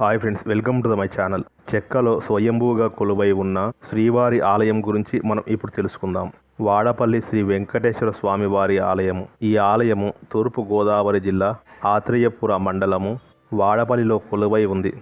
Hi friends welcome to the my channel చెక్కలో స్వయంభూగా కొలువై ఉన్న శ్రీవారి ఆలయం గురించి మనం ఇప్పుడు తెలుసుకుందాం. వాడపల్లి శ్రీ వెంకటేశ్వర స్వామి వారి ఆలయము. ఈ ఆలయము తూర్పు గోదావరి జిల్లా ఆత్రేయపుర మండలము వాడపల్లిలో కొలువై ఉంది.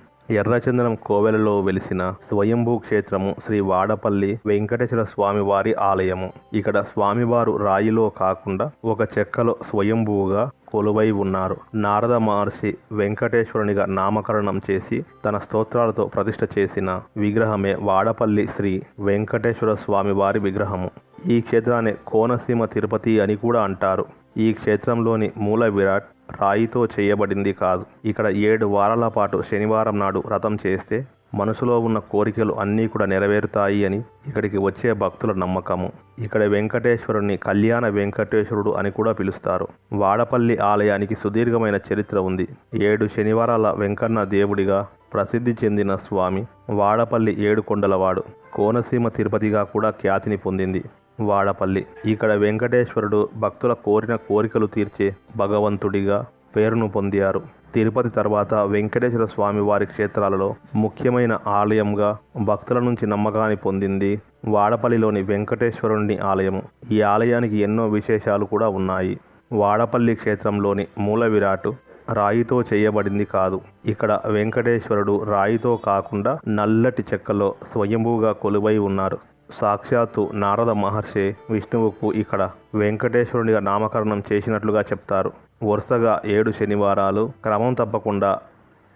ఎర్రచందనం కోవెలలో వెలిసిన స్వయంభూ క్షేత్రము శ్రీ వాడపల్లి వెంకటేశ్వర స్వామివారి ఆలయము. ఇక్కడ స్వామివారు రాయిలో కాకుండా ఒక చెక్కలో స్వయంభూగా కొలువై ఉన్నారు. నారద మహర్షి వెంకటేశ్వరునిగా నామకరణం చేసి తన స్తోత్రాలతో ప్రతిష్ట చేసిన విగ్రహమే వాడపల్లి శ్రీ వెంకటేశ్వర స్వామి వారి విగ్రహము. ఈ క్షేత్రాన్ని కోనసీమ తిరుపతి అని కూడా అంటారు. ఈ క్షేత్రంలోని మూల విరాట్ రాయితో చేయబడింది కాదు. ఇక్కడ ఏడు వారాల పాటు శనివారం నాడు వ్రతం చేస్తే మనసులో ఉన్న కోరికలు అన్నీ కూడా నెరవేరుతాయి అని ఇక్కడికి వచ్చే భక్తుల నమ్మకము. ఇక్కడ వెంకటేశ్వరుని కళ్యాణ వెంకటేశ్వరుడు అని కూడా పిలుస్తారు. వాడపల్లి ఆలయానికి సుదీర్ఘమైన చరిత్ర ఉంది. ఏడు శనివారాల వెంకన్న దేవుడిగా ప్రసిద్ధి చెందిన స్వామి వాడపల్లి ఏడు కొండలవాడు కోనసీమ తిరుపతిగా కూడా ఖ్యాతిని పొందింది. వాడపల్లి. ఇక్కడ వెంకటేశ్వరుడు భక్తుల కోరిన కోరికలు తీర్చే భగవంతుడిగా పేరును పొందారు. తిరుపతి తర్వాత వెంకటేశ్వర స్వామి వారి క్షేత్రాలలో ముఖ్యమైన ఆలయంగా భక్తుల నుంచి నమ్మకాన్ని పొందింది వాడపల్లిలోని వెంకటేశ్వరుని ఆలయము ఈ ఆలయానికి ఎన్నో విశేషాలు కూడా ఉన్నాయి. వాడపల్లి క్షేత్రంలోని మూల విరాటు రాయితో చేయబడింది కాదు. ఇక్కడ వెంకటేశ్వరుడు రాయితో కాకుండా నల్లటి చెక్కలో స్వయంభూగా కొలువై ఉన్నారు. సాక్షాత్తు నారద మహర్షి విష్ణువుకు ఇక్కడ వెంకటేశ్వరునిగా నామకరణం చేసినట్లుగా చెప్తారు. వరుసగా ఏడు శనివారాలు క్రమం తప్పకుండా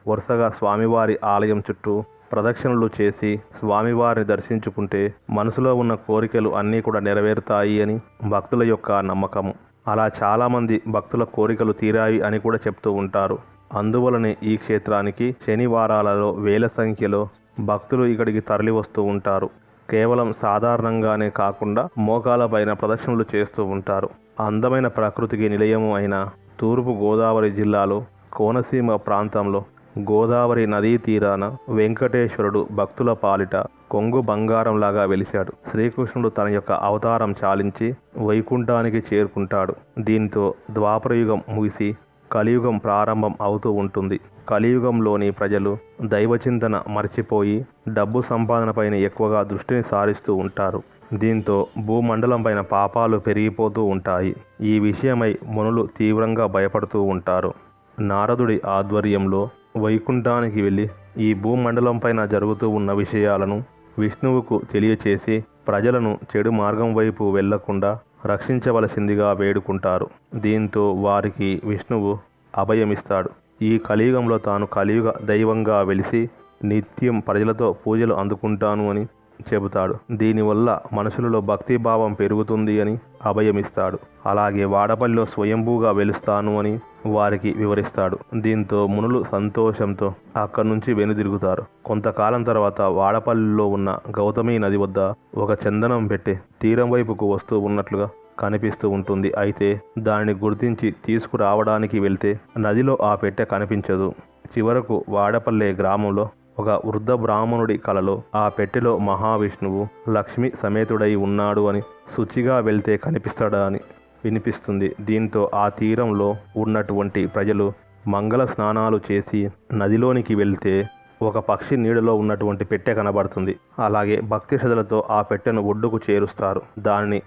వరుసగా స్వామివారి ఆలయం చుట్టూ ప్రదక్షిణలు చేసి స్వామివారిని దర్శించుకుంటే మనసులో ఉన్న కోరికలు అన్నీ కూడా నెరవేరుతాయి అని భక్తుల యొక్క నమ్మకము. అలా చాలామంది భక్తుల కోరికలు తీరాయి అని కూడా చెప్తూ ఉంటారు. అందువలనే ఈ క్షేత్రానికి శనివారాలలో వేల సంఖ్యలో భక్తులు ఇక్కడికి తరలి వస్తూ ఉంటారు. కేవలం సాధారణంగానే కాకుండా మోకాలపైన ప్రదక్షిణలు చేస్తూ ఉంటారు. అందమైన ప్రకృతికి నిలయము అయిన తూర్పుగోదావరి జిల్లాలో కోనసీమ ప్రాంతంలో గోదావరి నదీ తీరాన వెంకటేశ్వరుడు భక్తుల పాలిట కొంగు బంగారంలాగా వెలిశాడు. శ్రీకృష్ణుడు తన యొక్క అవతారం చాలించి వైకుంఠానికి చేరుకుంటాడు. దీంతో ద్వాపరయుగం ముగిసి కలియుగం ప్రారంభం అవుతూ ఉంటుంది. కలియుగంలోని ప్రజలు దైవచింతన మర్చిపోయి డబ్బు సంపాదనపైన ఎక్కువగా దృష్టిని సారిస్తూ ఉంటారు. దీంతో భూమండలం పైన పాపాలు పెరిగిపోతూ ఉంటాయి. ఈ విషయమై మునులు తీవ్రంగా భయపడుతూ ఉంటారు. నారదుడి ఆధ్వర్యంలో వైకుంఠానికి వెళ్ళి ఈ భూమండలం పైన జరుగుతూ ఉన్న విషయాలను విష్ణువుకు తెలియచేసి ప్రజలను చెడు మార్గం వైపు వెళ్ళకుండా రక్షించవలసిందిగా వేడుకుంటారు. దీంతో వారికి విష్ణువు అభయమిస్తాడు. ఈ కలియుగంలో తాను కలియుగ దైవంగా వెలిసి నిత్యం ప్రజలతో పూజలు అందుకుంటాను అని చెబుతాడు. దీనివల్ల మనుషులలో భక్తిభావం పెరుగుతుంది అని అభయమిస్తాడు. అలాగే వాడపల్లిలో స్వయంభూగా వెలుస్తాను అని వారికి వివరిస్తాడు. దీంతో మునులు సంతోషంతో అక్కడి నుంచి వెనుదిరుగుతారు. కొంతకాలం తర్వాత వాడపల్లిలో ఉన్న గౌతమి నది వద్ద ఒక చందనం పెట్టి తీరం వైపుకు వస్తూ ఉన్నట్లుగా కనిపిస్తూ ఉంటుంది. అయితే దానిని గుర్తించి తీసుకురావడానికి వెళ్తే నదిలో ఆ పెట్టె కనిపించదు. చివరకు వాడపల్లె గ్రామంలో ఒక వృద్ధ బ్రాహ్మణుడి కలలో ఆ పెట్టెలో మహావిష్ణువు లక్ష్మి సమేతుడై ఉన్నాడు అని శుచిగా వెళ్తే కనిపిస్తాడా అని వినిపిస్తుంది. దీంతో ఆ తీరంలో ఉన్నటువంటి ప్రజలు మంగళ స్నానాలు చేసి నదిలోనికి వెళ్తే ఒక పక్షి నీడలో ఉన్నటువంటి పెట్టె కనబడుతుంది. అలాగే భక్తి శ్రద్ధలతో ఆ పెట్టెను ఒడ్డుకు చేరుస్తారు. దానిని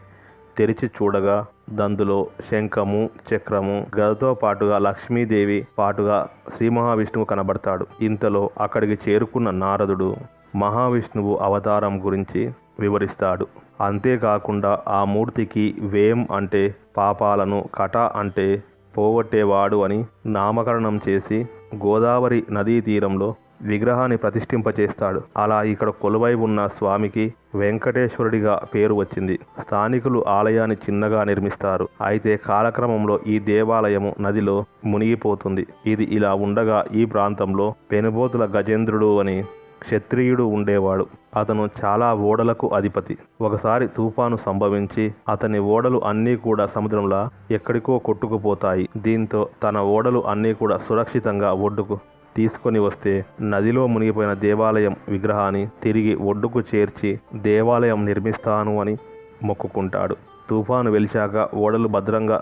తెరిచి చూడగా దందులో శంఖము చక్రము గదతో పాటుగా లక్ష్మీదేవి పాటుగా శ్రీ మహావిష్ణువు కనబడతాడు. ఇంతలో అక్కడికి చేరుకున్న నారదుడు మహావిష్ణువు అవతారం గురించి వివరిస్తాడు. అంతేకాకుండా ఆ మూర్తికి వేం అంటే పాపాలను కట అంటే పోగొట్టేవాడు అని నామకరణం చేసి గోదావరి నదీ తీరంలో విగ్రహాన్ని ప్రతిష్ఠింపచేస్తాడు. అలా ఇక్కడ కొలువై ఉన్న స్వామికి వెంకటేశ్వరుడిగా పేరు వచ్చింది. స్థానికులు ఆలయాన్ని చిన్నగా నిర్మిస్తారు. అయితే కాలక్రమంలో ఈ దేవాలయము నదిలో మునిగిపోతుంది. ఇది ఇలా ఉండగా ఈ ప్రాంతంలో పెనుబోతుల గజేంద్రుడు అని క్షత్రియుడు ఉండేవాడు. అతను చాలా ఓడలకు అధిపతి. ఒకసారి తుఫాను సంభవించి అతని ఓడలు అన్నీ కూడా సముద్రంలో ఎక్కడికో కొట్టుకుపోతాయి. దీంతో తన ఓడలు అన్నీ కూడా సురక్షితంగా ఒడ్డుకు తీసుకొని వస్తే నదిలో మునిగిపోయిన దేవాలయం విగ్రహాన్ని తిరిగి ఒడ్డుకు చేర్చి దేవాలయం నిర్మిస్తాను అని మొక్కుకుంటాడు. తుఫాను వెలిచాక ఓడలు భద్రంగా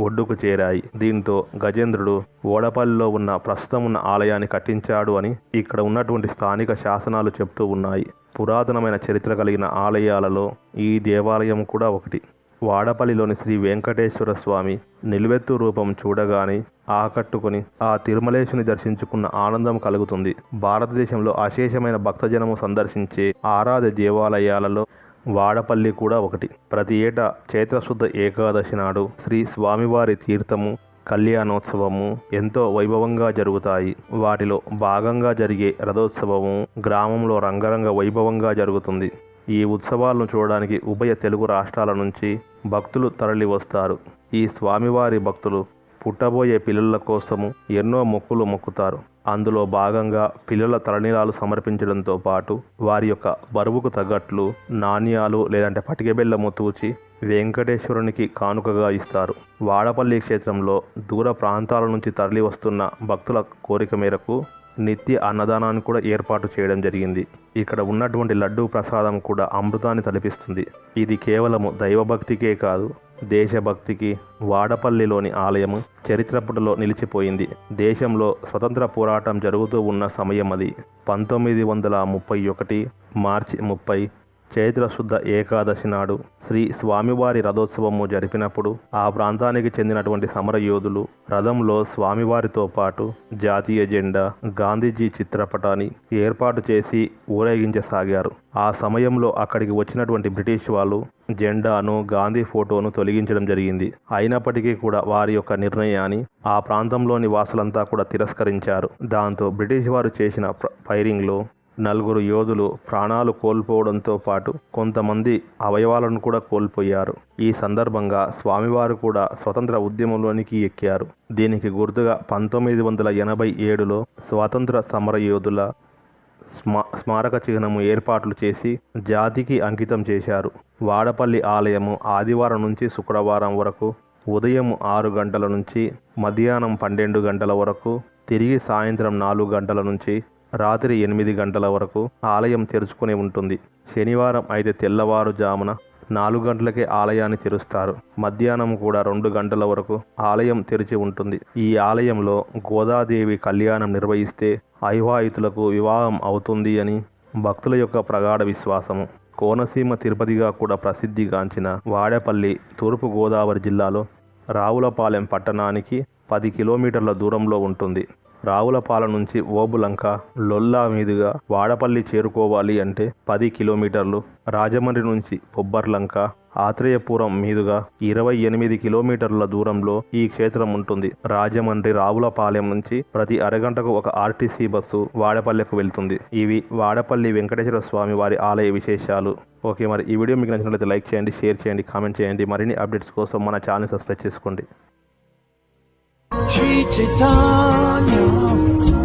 ఒడ్డుకు చేరాయి. దీంతో గజేంద్రుడు ఓడపల్లిలో ఉన్న ప్రస్తుతం ఉన్న ఆలయాన్ని కట్టించాడు అని ఇక్కడ ఉన్నటువంటి స్థానిక శాసనాలు చెప్తూ ఉన్నాయి. పురాతనమైన చరిత్ర కలిగిన ఆలయాలలో ఈ దేవాలయం కూడా ఒకటి. వాడపల్లిలోని శ్రీ వెంకటేశ్వర స్వామి నిలువెత్తు రూపం చూడగానే ఆకట్టుకుని ఆ తిరుమలేశుని దర్శించుకున్న ఆనందం కలుగుతుంది. భారతదేశంలో అశేషమైన భక్తజనము సందర్శించే ఆరాధ్య దేవాలయాలలో వాడపల్లి కూడా ఒకటి. ప్రతి ఏటా చైత్రశుద్ధ ఏకాదశి నాడు శ్రీ స్వామివారి తీర్థము కళ్యాణోత్సవము ఎంతో వైభవంగా జరుగుతాయి. వాటిలో భాగంగా జరిగే రథోత్సవము గ్రామంలో రంగరంగ వైభవంగా జరుగుతుంది. ఈ ఉత్సవాలను చూడడానికి ఉభయ తెలుగు రాష్ట్రాల నుంచి భక్తులు తరలి వస్తారు ఈ స్వామివారి భక్తులు పుట్టబోయే పిల్లల కోసము ఎన్నో మొక్కులు మొక్కుతారు. అందులో భాగంగా పిల్లల తలనీలాలు సమర్పించడంతో పాటు వారి యొక్క బరువుకు తగ్గట్లు నాణ్యాలు లేదంటే పటికెబెల్లము తూచి వెంకటేశ్వరునికి కానుకగా ఇస్తారు. వాడపల్లి క్షేత్రంలో దూర ప్రాంతాల నుంచి తరలి వస్తున్న భక్తుల కోరిక మేరకు నిత్య అన్నదానాన్ని కూడా ఏర్పాటు చేయడం జరిగింది. ఇక్కడ ఉన్నటువంటి లడ్డూ ప్రసాదం కూడా అమృతాన్ని తలపిస్తుంది. ఇది కేవలము దైవభక్తికే కాదు దేశభక్తికి వాడపల్లిలోని ఆలయము చరిత్రపుటలో నిలిచిపోయింది. దేశంలో స్వతంత్ర పోరాటం జరుగుతూ ఉన్న సమయం అది పంతొమ్మిది వందల ముప్పై ఒకటి మార్చి ముప్పై చైత్రశుద్ధ ఏకాదశి నాడు శ్రీ స్వామివారి రథోత్సవము జరిపినప్పుడు ఆ ప్రాంతానికి చెందినటువంటి సమరయోధులు రథంలో స్వామివారితో పాటు జాతీయ జెండా గాంధీజీ చిత్రపటాన్ని ఏర్పాటు చేసి ఊరేగించసాగారు. ఆ సమయంలో అక్కడికి వచ్చినటువంటి బ్రిటిష్ వాళ్ళు జెండాను గాంధీ ఫోటోను తొలగించడం జరిగింది. అయినప్పటికీ కూడా వారి యొక్క నిర్ణయాన్ని ఆ ప్రాంతంలోని వాసులంతా కూడా తిరస్కరించారు. దాంతో బ్రిటిష్ వారు చేసిన ఫైరింగ్లో నలుగురు యోధులు ప్రాణాలు కోల్పోవడంతో పాటు కొంతమంది అవయవాలను కూడా కోల్పోయారు. ఈ సందర్భంగా స్వామివారు కూడా స్వతంత్ర ఉద్యమంలోనికి ఎక్కారు. దీనికి గుర్తుగా పంతొమ్మిది వందల ఎనభై ఏడులో స్వాతంత్ర సమర యోధుల స్మా స్మారక చిహ్నము ఏర్పాట్లు చేసి జాతికి అంకితం చేశారు. వాడపల్లి ఆలయము ఆదివారం నుంచి శుక్రవారం వరకు ఉదయం ఆరు గంటల నుంచి మధ్యాహ్నం పన్నెండు గంటల వరకు తిరిగి సాయంత్రం నాలుగు గంటల నుంచి రాత్రి ఎనిమిది గంటల వరకు ఆలయం తెరుచుకుని ఉంటుంది. శనివారం అయితే తెల్లవారుజామున నాలుగు గంటలకే ఆలయాన్ని తెరుస్తారు. మధ్యాహ్నం కూడా రెండు గంటల వరకు ఆలయం తెరిచి ఉంటుంది. ఈ ఆలయంలో గోదాదేవి కళ్యాణం నిర్వహిస్తే అవివాహితులకు వివాహం అవుతుంది అని భక్తుల యొక్క ప్రగాఢ విశ్వాసము. కోనసీమ తిరుపతిగా కూడా ప్రసిద్ధిగాంచిన వాడేపల్లి తూర్పు గోదావరి జిల్లాలో రావులపాలెం పట్టణానికి పది కిలోమీటర్ల దూరంలో ఉంటుంది. రావులపాలెం నుంచి ఓబులంక లొల్లా మీదుగా వాడపల్లి చేరుకోవాలి అంటే పది కిలోమీటర్లు. రాజమండ్రి నుంచి బొబ్బర్లంక ఆత్రేయపురం మీదుగా ఇరవై ఎనిమిది కిలోమీటర్ల దూరంలో ఈ క్షేత్రం ఉంటుంది. రాజమండ్రి రావులపాలెం నుంచి ప్రతి అరగంటకు ఒక ఆర్టీసీ బస్సు వాడపల్లెకు వెళ్తుంది. ఇవి వాడపల్లి వెంకటేశ్వర స్వామి వారి ఆలయ విశేషాలు. ఓకే మరి ఈ వీడియో మీకు నచ్చినట్లయితే లైక్ చేయండి షేర్ చేయండి కామెంట్ చేయండి. మరిన్ని అప్డేట్స్ కోసం మన ఛానల్ సబ్స్క్రైబ్ చేసుకోండి. She you.